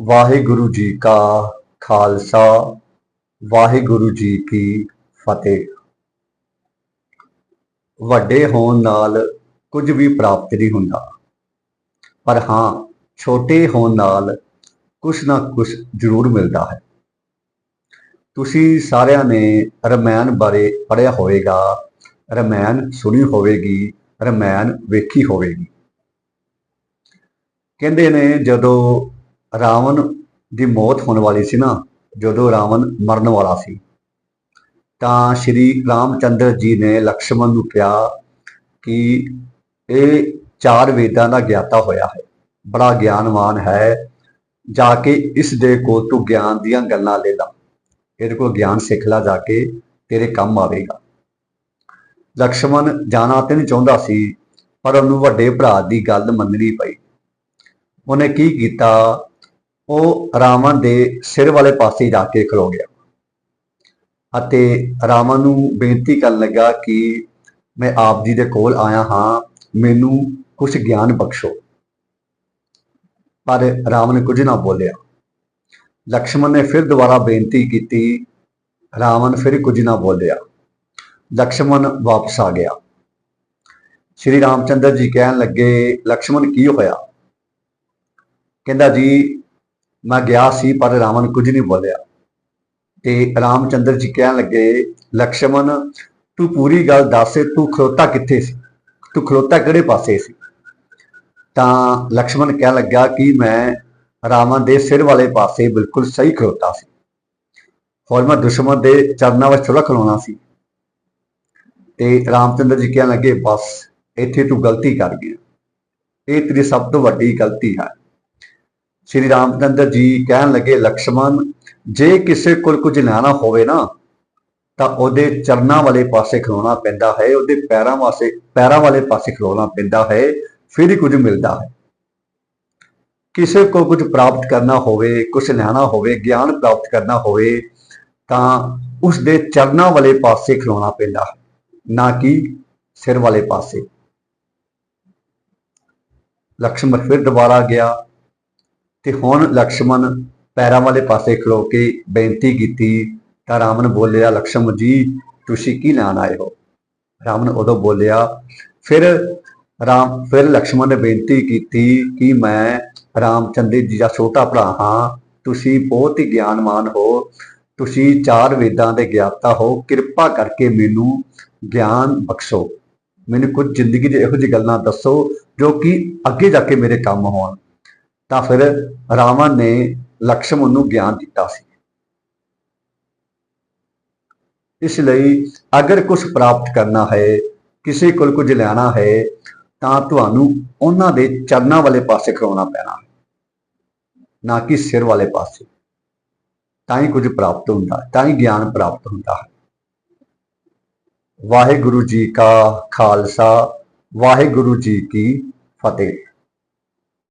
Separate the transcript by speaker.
Speaker 1: ਵਾਹਿਗੁਰੂ ਜੀ ਕਾ ਖਾਲਸਾ, ਵਾਹਿਗੁਰੂ ਜੀ ਕੀ ਫਤਿਹ। ਵੱਡੇ ਹੋਣ ਨਾਲ ਕੁਝ ਵੀ ਪ੍ਰਾਪਤ ਨਹੀਂ ਹੁੰਦਾ, ਪਰ ਹਾਂ, ਛੋਟੇ ਹੋਣ ਨਾਲ ਕੁਛ ਨਾ ਕੁਛ ਜ਼ਰੂਰ ਮਿਲਦਾ ਹੈ। ਤੁਸੀਂ ਸਾਰਿਆਂ ਨੇ ਰਮਾਇਣ ਬਾਰੇ ਪੜ੍ਹਿਆ ਹੋਵੇਗਾ, ਰਮਾਇਣ ਸੁਣੀ ਹੋਵੇਗੀ, ਰਮਾਇਣ ਵੇਖੀ ਹੋਵੇਗੀ। ਕਹਿੰਦੇ ਨੇ ਜਦੋਂ ਰਾਵਣ ਦੀ ਮੌਤ ਹੋਣ ਵਾਲੀ ਸੀ ਨਾ, ਜਦੋਂ ਰਾਵਣ ਮਰਨ ਵਾਲਾ ਸੀ। ਤਾਂ ਸ਼੍ਰੀ ਰਾਮਚੰਦਰ ਜੀ ਨੇ ਲਕਸ਼ਮਣ ਨੂੰ ਕਿਹਾ ਕਿ ਇਹ ਚਾਰ ਵੇਦਾਂ ਦਾ ਗਿਆਤਾ ਹੋਇਆ ਹੈ। ਬੜਾ ਗਿਆਨਵਾਨ ਹੈ। ਜਾ ਕੇ ਇਸ ਦੇ ਕੋਲ ਤੂੰ ਗਿਆਨ ਦੀਆਂ ਗੱਲਾਂ ਲੈ ਲਾ। ਇਹਦੇ ਕੋਲ ਗਿਆਨ ਸਿੱਖ ਲੈ ਜਾ ਕੇ, ਤੇਰੇ ਕੰਮ ਆਵੇਗਾ। ਲਕਸ਼ਮਣ ਜਾਣਾ ਤੇ ਨਹੀਂ ਚਾਹੁੰਦਾ ਸੀ, ਪਰ ਉਹਨੂੰ ਵੱਡੇ ਭਰਾ ਦੀ ਗੱਲ ਮੰਨਣੀ ਪਈ। ਉਹਨੇ ਕੀ ਕੀਤਾ? ਉਹ ਰਾਵਣ ਦੇ ਸਿਰ ਵਾਲੇ ਪਾਸੇ ਜਾ ਕੇ ਖਲੋ ਗਿਆ। ਅਤੇ ਰਾਵਣ ਨੂੰ ਬੇਨਤੀ ਕਰਨ ਲੱਗਾ ਕਿ ਮੈਂ ਆਪ ਜੀ ਦੇ ਕੋਲ ਆਇਆ ਹਾਂ, ਮੈਨੂੰ ਕੁਝ ਗਿਆਨ ਬਖਸ਼ੋ। ਪਰ ਰਾਵਣ ਕੁਝ ਨਾ ਬੋਲਿਆ। ਲਕਸ਼ਮਣ ਨੇ ਫਿਰ ਦੁਬਾਰਾ ਬੇਨਤੀ ਕੀਤੀ, ਰਾਵਣ ਫਿਰ ਕੁਝ ਨਾ ਬੋਲਿਆ। ਲਕਸ਼ਮਣ ਵਾਪਸ ਆ ਗਿਆ। ਸ਼੍ਰੀ ਰਾਮਚੰਦਰ ਜੀ ਕਹਿਣ ਲੱਗੇ, ਲਕਸ਼ਮਣ, ਕੀ ਹੋਇਆ? ਕਹਿੰਦਾ, ਜੀ ਮੈਂ ਗਿਆ ਸੀ, ਪਰ ਰਾਵਣ ਕੁਝ ਨਹੀਂ ਬੋਲਿਆ। ਤੇ ਰਾਮਚੰਦਰ ਜੀ ਕਹਿਣ ਲੱਗੇ, ਲਕਸ਼ਮਣ, ਤੂੰ ਪੂਰੀ ਗੱਲ ਦੱਸ, ਤੂੰ ਖਲੋਤਾ ਕਿੱਥੇ ਸੀ? ਤੂੰ ਖਲੋਤਾ ਕਿਹੜੇ ਪਾਸੇ ਸੀ? ਤਾਂ ਲਕਸ਼ਮਣ ਕਹਿਣ ਲੱਗਾ ਕਿ ਮੈਂ ਰਾਵਣ ਦੇ ਸਿਰ ਵਾਲੇ ਪਾਸੇ ਬਿਲਕੁਲ ਸਹੀ ਖਲੋਤਾ ਸੀ। ਹੋਰ ਮੈਂ ਦੁਸ਼ਮਣ ਦੇ ਚਰਨਾਂ ਵਿੱਚ ਥੋੜਾ ਖਲੋਣਾ ਸੀ। ਤੇ ਰਾਮਚੰਦਰ ਜੀ ਕਹਿਣ ਲੱਗੇ, ਬਸ, ਇੱਥੇ ਤੂੰ ਗਲਤੀ ਕਰ ਗਿਆ। ਇਹ ਤੇਰੀ ਸਭ ਤੋਂ ਵੱਡੀ ਗਲਤੀ ਹੈ। ਸ਼੍ਰੀ ਰਾਮਚੰਦਰ ਜੀ ਕਹਿਣ ਲੱਗੇ, ਲਕਸ਼ਮਣ, ਜੇ ਕਿਸੇ ਕੋਲ ਕੁਝ ਲੈਣਾ ਹੋਵੇ ਨਾ, ਤਾਂ ਉਹਦੇ ਚਰਨਾਂ ਵਾਲੇ ਪਾਸੇ ਖਲੋਣਾ ਪੈਂਦਾ ਹੈ, ਉਹਦੇ ਪੈਰਾਂ ਵਾਸਤੇ ਪੈਰਾਂ ਵਾਲੇ ਪਾਸੇ ਖਲੋਣਾ ਪੈਂਦਾ ਹੈ, ਫਿਰ ਹੀ ਕੁਝ ਮਿਲਦਾ ਹੈ। ਕਿਸੇ ਕੋ ਕੁਝ ਪ੍ਰਾਪਤ ਕਰਨਾ ਹੋਵੇ, ਕੁਝ ਲੈਣਾ ਹੋਵੇ, ਗਿਆਨ ਪ੍ਰਾਪਤ ਕਰਨਾ ਹੋਵੇ, ਤਾਂ ਉਸ ਦੇ ਚਰਨਾਂ ਵਾਲੇ ਪਾਸੇ ਖਲੋਣਾ ਪੈਂਦਾ ਹੈ, ਨਾ ਕਿ ਸਿਰ ਵਾਲੇ ਪਾਸੇ। ਲਕਸ਼ਮਣ ਫਿਰ ਦੁਬਾਰਾ ਗਿਆ। ਤੇ ਹੁਣ ਲਕਸ਼ਮਣ ਪੈਰਾਂ ਵਾਲੇ ਪਾਸੇ ਖਲੋ ਕੇ ਬੇਨਤੀ ਕੀਤੀ, ਤਾਂ ਰਾਵਣ ਬੋਲਿਆ, ਲਕਸ਼ਮਣ ਜੀ, ਤੁਸੀਂ ਕੀ ਲੈਣ ਆਏ ਹੋ? ਰਾਵਣ ਉਦੋਂ ਬੋਲਿਆ, ਫਿਰ ਰਾਮ, ਫਿਰ ਲਕਸ਼ਮਣ ਨੇ ਬੇਨਤੀ ਕੀਤੀ ਕਿ ਮੈਂ ਰਾਮਚੰਦਰ ਜੀ ਦਾ ਛੋਟਾ ਭਰਾ ਹਾਂ। ਤੁਸੀਂ ਬਹੁਤ ਹੀ ਗਿਆਨਵਾਨ ਹੋ। ਤੁਸੀਂ ਚਾਰ ਵੇਦਾਂ ਦੇ ਗਿਆਤਾ ਹੋ। ਕਿਰਪਾ ਕਰਕੇ ਮੈਨੂੰ ਗਿਆਨ ਬਖਸ਼ੋ। ਮੈਨੂੰ ਕੁਝ ਜ਼ਿੰਦਗੀ ਦੇ ਇਹੋ ਜਿਹੀ ਗੱਲਾਂ ਦੱਸੋ ਜੋ ਕਿ ਅੱਗੇ ਜਾ ਕੇ ਮੇਰੇ ਕੰਮ ਹੋਣ। ਤਾਂ ਫਿਰ ਰਾਵਣ ਨੇ ਲਕਸ਼ਮਣ ਨੂੰ ਗਿਆਨ ਦਿੱਤਾ ਸੀ। ਇਸ ਲਈ ਅਗਰ ਕੁਝ ਪ੍ਰਾਪਤ ਕਰਨਾ ਹੈ, ਕਿਸੇ ਕੋਲ ਕੁਝ ਲੈਣਾ ਹੈ, ਤਾਂ ਤੁਹਾਨੂੰ ਉਹਨਾਂ ਦੇ ਚਰਨਾਂ ਵਾਲੇ ਪਾਸੇ ਖੜਾਉਣਾ ਪੈਣਾ ਹੈ, ਨਾ ਕਿ ਸਿਰ ਵਾਲੇ ਪਾਸੇ। ਤਾਂ ਹੀ ਕੁਝ ਪ੍ਰਾਪਤ ਹੁੰਦਾ, ਤਾਂ ਹੀ ਗਿਆਨ ਪ੍ਰਾਪਤ ਹੁੰਦਾ ਹੈ। ਵਾਹਿਗੁਰੂ ਜੀ ਕਾ ਖਾਲਸਾ, ਵਾਹਿਗੁਰੂ ਜੀ ਕੀ ਫਤਿਹ।